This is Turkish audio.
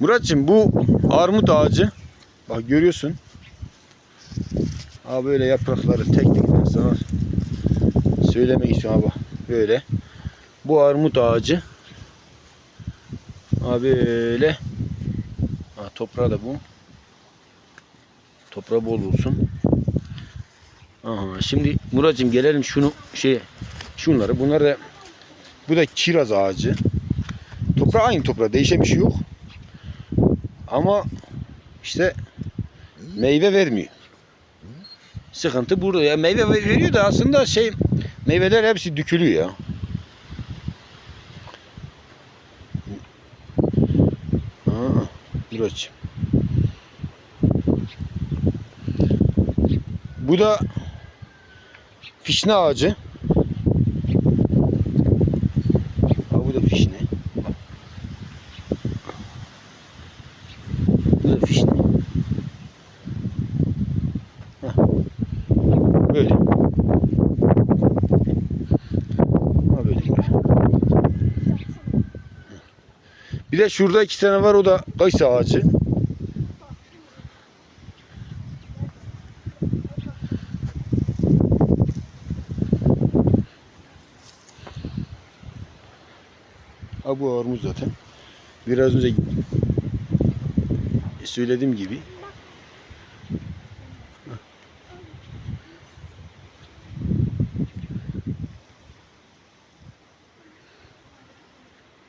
Muratçım bu armut ağacı bak görüyorsun. Ha böyle yaprakları tek tek ben sana söylemek istiyorum abi. Böyle. Bu armut ağacı. Ha böyle. Ha toprağı da bu. Toprağı bol olsun. Aha, şimdi Muratcığım gelelim şunu şey şunları. Bunlar da bu da kiraz ağacı. Toprağı aynı toprağı. Değişen bir şey yok. Ama işte meyve vermiyor. Sıkıntı burada. Ya meyve ver- veriyor da aslında şey meyveler hepsi dökülüyor ya. Aa. Bu da fişne ağacı. Ha, bu da fişne. Da fişne. Hah. Böyle. Ha, böyle. Bir de şurada iki tane var o da kayısı ağacı. Ha bu armut zaten. Biraz önce söylediğim gibi